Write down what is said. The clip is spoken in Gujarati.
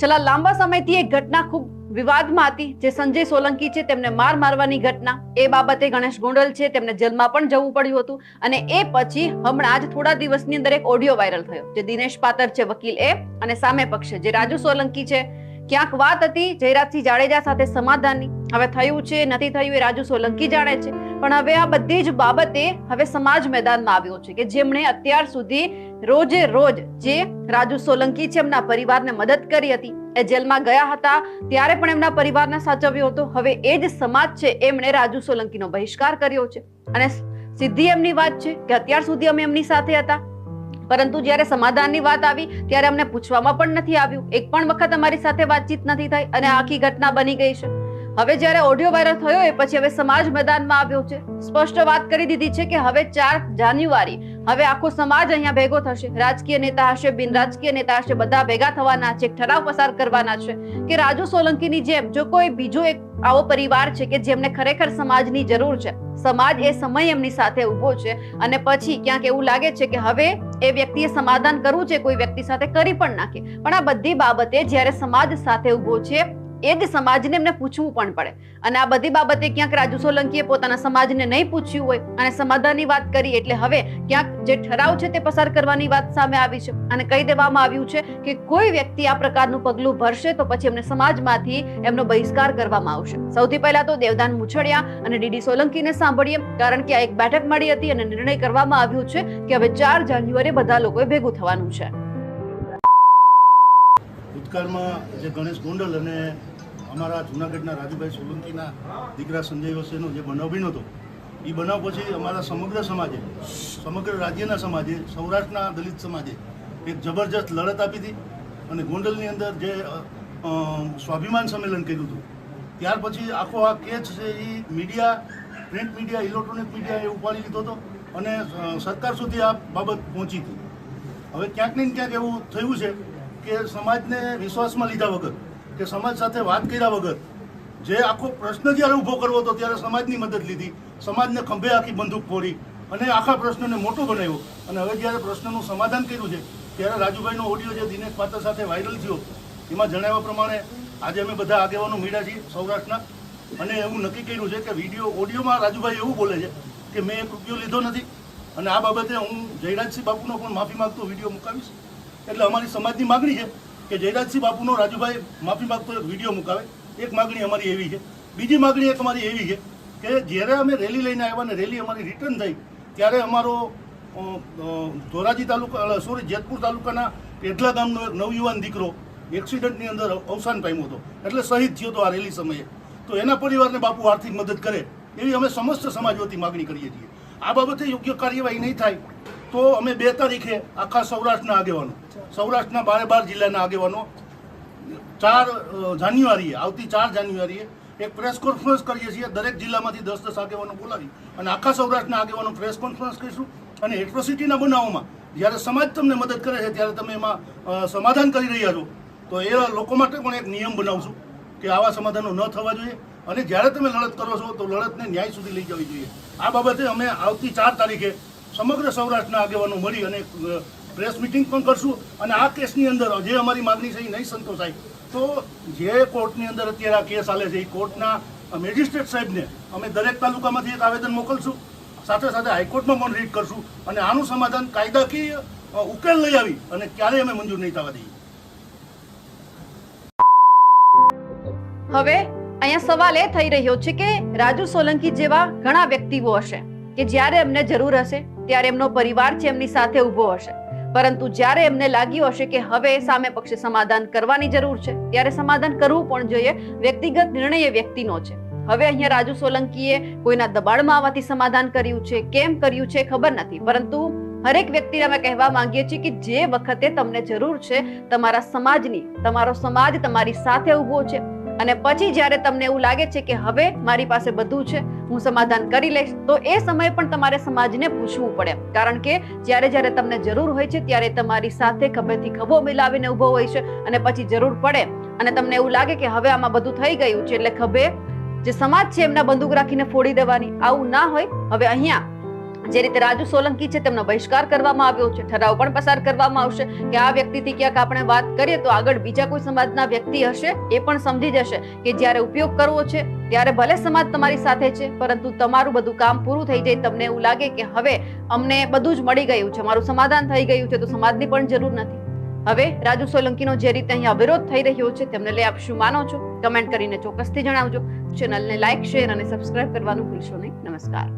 છેલ્લા લાંબા સમયથી એક ઘટના ખૂબ વિવાદમાં હતી, જે સંજય સોલંકી છે તેમને માર મારવાની ઘટના. એ બાબતે ગણેશ ગોંડલ છે તેમને જેલમાં પણ જવું પડ્યું હતું અને એ પછી હમણાં જ થોડા દિવસની અંદર એક ઓડિયો વાયરલ થયો, જે દિનેશ પાતર છે, વકીલ એ અને સામે પક્ષે જે રાજુ સોલંકી છે, ક્યાંક વાત હતી જયરાજસિંહ જાડેજા સાથે સમાધાનની. હવે થયું છે, નથી થયું એ રાજુ સોલંકી જાણે છે. પણ હવે આ બધી જ બાબતે હવે સમાજ મેદાનમાં આવ્યો છે કે જેમણે અત્યાર સુધી રોજે રોજ જે રાજુ સોલંકી છે એમના પરિવારને મદદ કરી હતી, એ જેલમાં ગયા હતા, ત્યારે પણ એમના પરિવારને સાચવ્યો હતો. હવે એ જ સમાજ છે, એમણે રાજુ સોલંકીનો બહિષ્કાર કર્યો છે. અને સીધી એમની વાત છે કે અત્યાર સુધી અમે એમની સાથે હતા. પરંતુ જ્યારે સમાધાનની વાત આવી, ત્યારે અમને પૂછવામાં પણ નથી આવ્યું. એક પણ વખત અમારી સાથે વાતચીત નથી થઈ અને આખી ઘટના બની ગઈ છે. હવે જ્યારે ઓડિયો વાયરલ થયો એ પછી હવે સમાજ મેદાનમાં આવ્યો છે. સ્પષ્ટ વાત કરી દીધી છે કે હવે ચાર જાન્યુઆરી, હવે આખો સમાજ અહીંયા ભેગો થશે. રાજકીય નેતા હશે, બિન રાજકીય નેતા હશે, બધા ભેગા થવાના છે, ઠરાવ પસાર કરવાના છે કે રાજુ સોલંકીની જેમ જો કોઈ બીજો એક આવો પરિવાર છે કે જેમને ખરેખર સમાજની જરૂર છે, સમાજ એ સમય એમની સાથે ઊભો છે અને પછી ક્યાંક એવું લાગે છે કે હવે એ વ્યક્તિએ સમાધાન કરવું છે, કોઈ વ્યક્તિ સાથે કરી પણ નાખે. પણ આ બધી બાબતે જ્યારે સમાજ સાથે ઊભો છે એ જ સમાજને એમને પૂછવું પણ પડે. અને આ બધી બાબતે ક્યાંક રાજુ સોલંકીએ પોતાના સમાજને નહીં પૂછ્યું હોય અને સમાધાનની વાત કરી, એટલે હવે ક્યાંક જે ઠરાવ છે તે પસાર કરવાની વાત સામે આવી છે. અને કહી દેવામાં આવ્યું છે કે કોઈ વ્યક્તિ આ પ્રકારનું પગલું ભરશે તો પછી એમને સમાજમાંથી એમનો બહિષ્કાર કરવામાં આવશે. સૌથી પહેલા તો દેવદાન મુછડિયા અને ડીડી સોલંકીને સાંભળીએ, કારણ કે આ એક બેઠક મળી હતી અને નિર્ણય કરવામાં આવ્યો છે કે હવે ચાર જાન્યુઆરીએ બધા લોકોએ ભેગું થવાનું છે. ભૂતકાળમાં જે ગણેશ ગોંડલ અને અમારા જૂનાગઢના રાજુભાઈ સોલંકીના દીકરા સંજય વસેનો જે બનાવ બન્યો હતો એ બનાવ પછી અમારા સમગ્ર સમાજે, સમગ્ર રાજ્યના સમાજે, સૌરાષ્ટ્રના દલિત સમાજે એક જબરજસ્ત લડત આપી હતી અને ગોંડલની અંદર જે સ્વાભિમાન સંમેલન કર્યું હતું. ત્યાર પછી આખો આ કેચ છે એ media, print media, electronic media એ ઉપાડી લીધો હતો અને સરકાર સુધી આ બાબત પહોંચી હતી. હવે ક્યાંક ને ક્યાંક એવું થયું છે કે સમાજને વિશ્વાસમાં લીધા વગર, કે સમાજ સાથે વાત કર્યા વગર, જે આખો પ્રશ્ન જ્યારે ઊભો કરવો હતો ત્યારે સમાજની મદદ લીધી, સમાજને ખંભે આખી બંદૂક ફોડી અને આખા પ્રશ્નને મોટો બનાવ્યો. અને હવે જ્યારે પ્રશ્નનું સમાધાન કર્યું છે, ત્યારે રાજુભાઈનો ઓડિયો જે દિનેશ પાત્ર સાથે વાયરલ થયો, એમાં જણાવ્યા પ્રમાણે આજે અમે બધા આગેવાનો મળ્યા છીએ સૌરાષ્ટ્રના. અને એવું નક્કી કર્યું છે કે વીડિયો ઓડિયોમાં રાજુભાઈ એવું બોલે છે કે, મેં એક રૂપિયો લીધો નથી. અને આ બાબતે હું જયરાજસિંહ બાપુનો પણ માફી માંગતો વીડિયો મુકાવીશ. એટલે અમારી સમાજની માગણી છે કે જયરાજસિંહ બાપુનો રાજુભાઈ માફી માગતો એક વીડિયો મુકાવે. એક માગણી અમારી એવી છે. બીજી માગણી એક અમારી એવી છે કે જ્યારે અમે રેલી લઈને આવ્યા ને રેલી અમારી રિટર્ન થઈ, ત્યારે અમારો ધોરાજી તાલુકા સોરી જેતપુર તાલુકાના એટલા ગામનો એક નવયુવાન દીકરો એક્સિડન્ટની અંદર અવસાન પામ્યો હતો. એટલે શહીદ થયો હતો આ રેલી સમયે. તો એના પરિવારને બાપુ આર્થિક મદદ કરે એવી અમે સમસ્ત સમાજ વતી માગણી કરીએ છીએ. આ બાબતે યોગ્ય કાર્યવાહી નહીં થાય. તો અમે બે તારીખે આખા સૌરાષ્ટ્રના આગેવાનો. સૌરાષ્ટ્રના બારે બાર જિલ્લાના આગેવાનો. ચાર જાન્યુઆરીએ, આવતી ચાર જાન્યુઆરીએ એક પ્રેસ કોન્ફરન્સ કરીએ છીએ. દરેક જિલ્લામાંથી દસ દસ આગેવાનો બોલાવી અને આખા સૌરાષ્ટ્રના આગેવાનો પ્રેસ કોન્ફરન્સ કરીશું અને એટ્રોસિટીના બનાવોમાં જ્યારે સમાજ તમને મદદ કરે છે ત્યારે તમે એમાં સમાધાન કરી રહ્યા છો. તો એ લોકો માટે પણ એક નિયમ બનાવશું કે આવા સમાધાનો ન થવા જોઈએ અને જ્યારે તમે લડત કરો છો તો લડતને ન્યાય સુધી લઈ જવી જોઈએ. આ બાબતે અમે આવતી ચાર તારીખે સમગ્ર સૌરાષ્ટ્રના આગેવાનો મળી અને પ્રેસ મિટિંગ પણ કરશું. અને આ કેસની અંદર જે અમારી માગણી છે એ નહીં સંતોષાય. તો જે કોર્ટની અંદર અત્યારે આ કેસ ચાલે છે એ કોર્ટના મેજિસ્ટ્રેટ સાહેબને અમે દરેક તાલુકામાંથી એક આવેદન મોકલશું. સાથે સાથે હાઈકોર્ટમાં પણ રીટ કરશું. અને આનું સમાધાન કાયદાકીય ઉકેલ લઈ આવી અને ક્યારેય અમે મંજૂર નહીં થવા દઈએ. હવે અહીંયા સવાલ એ થઈ રહ્યો છે કે રાજુ સોલંકી જેવા ઘણા વ્યક્તિઓ હશે કે જ્યારે એમને જરૂર હશે? ત્યારે એમનો પરિવાર છે એમની સાથે ઊભો હશે. પરંતુ જ્યારે એમને લાગ્યું હશે કે હવે સામે પક્ષે સમાધાન કરવાની જરૂર છે, ત્યારે સમાધાન કરવું પણ જોઈએ. વ્યક્તિગત નિર્ણય એ વ્યક્તિનો છે. હવે અહીંયા રાજુ સોલંકીએ કોઈના દબાણમાં આવવાથી સમાધાન કર્યું છે, કેમ કર્યું છે ખબર નથી. પરંતુ હરેક વ્યક્તિને અમે કહેવા માંગીએ છીએ કે જે વખતે તમને જરૂર છે, તમારા સમાજની, તમારો સમાજ તમારી સાથે ઊભો છે. અને પછી જ્યારે તમને એવું લાગે છે કે હવે મારી પાસે બધું છે હું સમાધાન કરી લઈશ, તો એ સમયે પણ તમારે સમાજને પૂછવું પડે. કારણ કે જ્યારે જ્યારે તમને જરૂર હોય છે, ત્યારે તમારી સાથે ખભેથી ખભો મિલાવીને ઊભો હોય છે અને પછી જરૂર પડે. અને તમને એવું લાગે કે હવે આમાં બધું થઈ ગયું છે, એટલે ખભે જે સમાજ છે, એમના બંદૂક રાખીને ફોડી દેવાની. આવું ના હોય. હવે અહીંયા જે રીતે રાજુ સોલંકી છે તેમનો બહિષ્કાર કરવામાં આવ્યો છે, ઠરાવ પણ પસાર કરવામાં આવશે કે આ વ્યક્તિથી ક્યાંક આપણે વાત કરીએ તો આગળ બીજા કોઈ સમાજના વ્યક્તિ હશે એ પણ સમજી જશે કે જ્યારે ઉપયોગ કરવો છે ત્યારે ભલે સમાજ તમારી સાથે છે, પરંતુ તમારું બધું કામ પૂરું થઈ જાય તમને એવું લાગે કે હવે અમને બધું જ મળી ગયું છે, મારું સમાધાન થઈ ગયું છે, તો સમાજની પણ જરૂર નથી. હવે રાજુ સોલંકીનો જે રીતે અહીંયા વિરોધ થઈ રહ્યો છે તેમને લઈ આપ શું માનો છો? કમેન્ટ કરીને ચોક્કસથી જણાવજો. ચેનલને લાઈક, શેર અને સબસ્ક્રાઇબ કરવાનું ભૂલશો નહીં. નમસ્કાર.